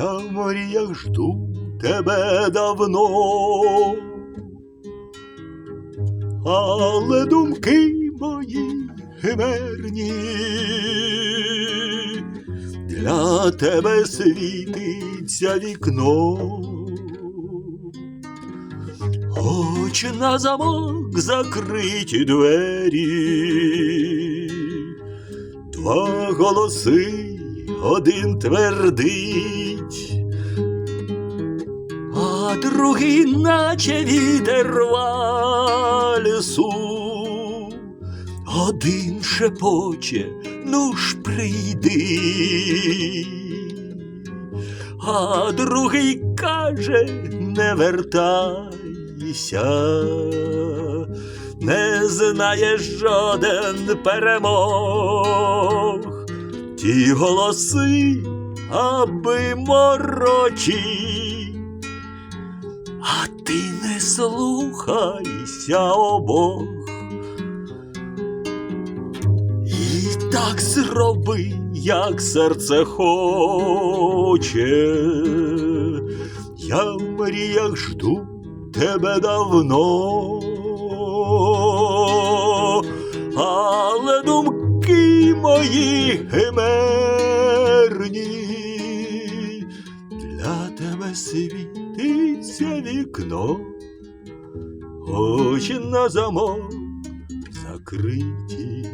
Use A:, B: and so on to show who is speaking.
A: Я в мріях жду тебе давно, але думки мої химерні, для тебе світиться вікно. Хоч на замок закриті двері, два голоси, один твердить, а другий, наче вітер вальсу, один шепоче, ну ж прийди, а другий каже, не вертайся, не знає жоден перемог, ті голоси, аби морочі, а ти не слухайся обох. І так зроби, як серце хоче. Я в мріях жду тебе давно. Думки мої химерні, для тебе світиться вікно, очі на замок закриті